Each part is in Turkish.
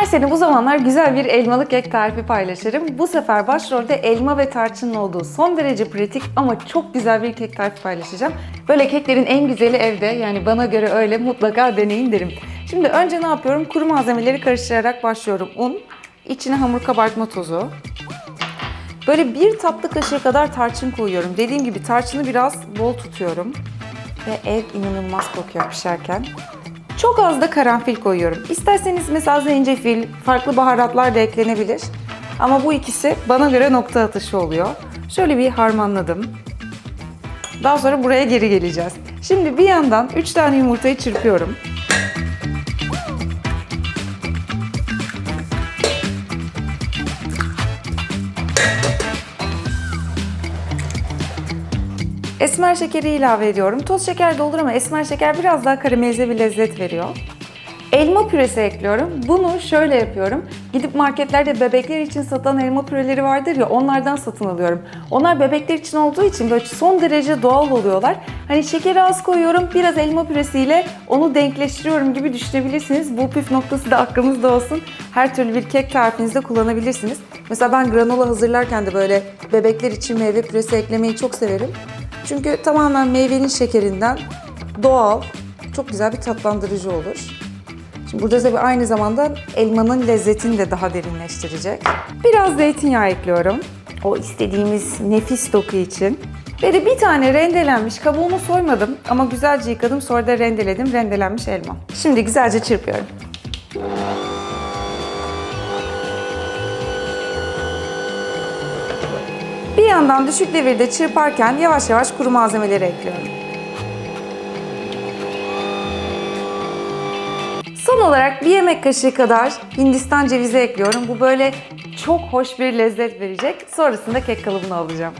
Her sene bu zamanlar güzel bir elmalı kek tarifi paylaşırım. Bu sefer başrolde elma ve tarçının olduğu son derece pratik ama çok güzel bir kek tarifi paylaşacağım. Böyle keklerin en güzeli evde yani bana göre öyle mutlaka deneyin derim. Şimdi önce ne yapıyorum? Kuru malzemeleri karıştırarak başlıyorum. Un, içine hamur kabartma tozu, Böyle bir tatlı kaşığı kadar tarçın koyuyorum. Dediğim gibi tarçını biraz bol tutuyorum. Ve ev inanılmaz kokuyor pişerken. Çok az da karanfil koyuyorum. İsterseniz mesela zencefil, farklı baharatlar da eklenebilir. Ama bu ikisi bana göre nokta atışı oluyor. Şöyle bir harmanladım. Daha sonra buraya geri geleceğiz. Şimdi bir yandan 3 tane yumurtayı çırpıyorum. Esmer şekeri ilave ediyorum. Toz şeker de olur ama esmer şeker biraz daha karamelize bir lezzet veriyor. Elma püresi ekliyorum. Bunu şöyle yapıyorum. Gidip marketlerde bebekler için satılan elma püreleri vardır ya onlardan satın alıyorum. Onlar bebekler için olduğu için böyle son derece doğal oluyorlar. Hani şekeri az koyuyorum, biraz elma püresiyle onu denkleştiriyorum gibi düşünebilirsiniz. Bu püf noktası da aklınızda olsun. Her türlü bir kek tarifinizde kullanabilirsiniz. Mesela ben granola hazırlarken de böyle bebekler için meyve püresi eklemeyi çok severim. Çünkü tamamen meyvenin şekerinden doğal, çok güzel bir tatlandırıcı olur. Şimdi burada tabii aynı zamanda elmanın lezzetini de daha derinleştirecek. Biraz zeytinyağı ekliyorum. O istediğimiz nefis doku için. Ve de bir tane rendelenmiş, kabuğunu soymadım ama güzelce yıkadım sonra da rendeledim rendelenmiş elma. Şimdi güzelce çırpıyorum. Yandan düşük devirde çırparken yavaş yavaş kuru malzemeleri ekliyorum. Son olarak bir yemek kaşığı kadar Hindistan cevizi ekliyorum. Bu böyle çok hoş bir lezzet verecek. Sonrasında kek kalıbını alacağım.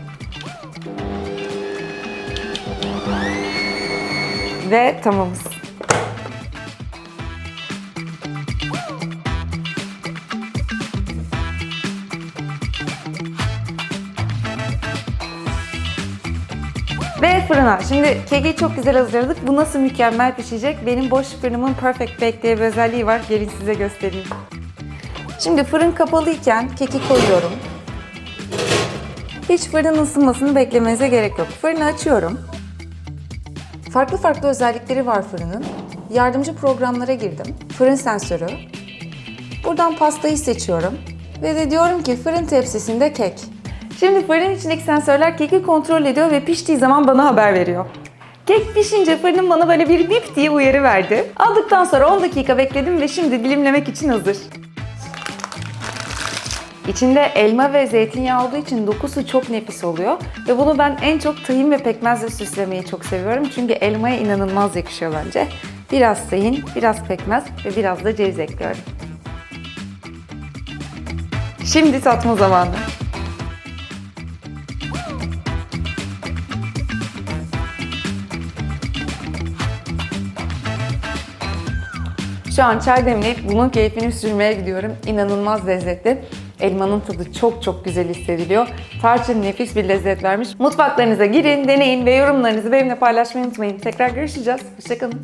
Ve tamamız. Fırına. Şimdi keki çok güzel hazırladık. Bu nasıl mükemmel pişecek? Benim boş fırınımın Perfect Bake diye bir özelliği var. Gelin size göstereyim. Şimdi fırın kapalıyken keki koyuyorum. Hiç fırının ısınmasını beklemenize gerek yok. Fırını açıyorum. Farklı farklı özellikleri var fırının. Yardımcı programlara girdim. Fırın sensörü. Buradan pastayı seçiyorum. Ve de diyorum ki fırın tepsisinde kek. Şimdi fırının içindeki sensörler keki kontrol ediyor ve piştiği zaman bana haber veriyor. Kek pişince fırının bana böyle bir bip diye uyarı verdi. Aldıktan sonra 10 dakika bekledim ve şimdi dilimlemek için hazır. İçinde elma ve zeytinyağı olduğu için dokusu çok nefis oluyor. Ve bunu ben en çok tahin ve pekmezle süslemeyi çok seviyorum. Çünkü elmaya inanılmaz yakışıyor bence. Biraz tahin, biraz pekmez ve biraz da ceviz ekliyorum. Şimdi tatma zamanı. Şu an çay demleyip bunun keyfini sürmeye gidiyorum. İnanılmaz lezzetli. Elmanın tadı çok çok güzel hissediliyor. Tarçın nefis bir lezzet vermiş. Mutfaklarınıza girin, deneyin ve yorumlarınızı benimle paylaşmayı unutmayın. Tekrar görüşeceğiz. Hoşçakalın.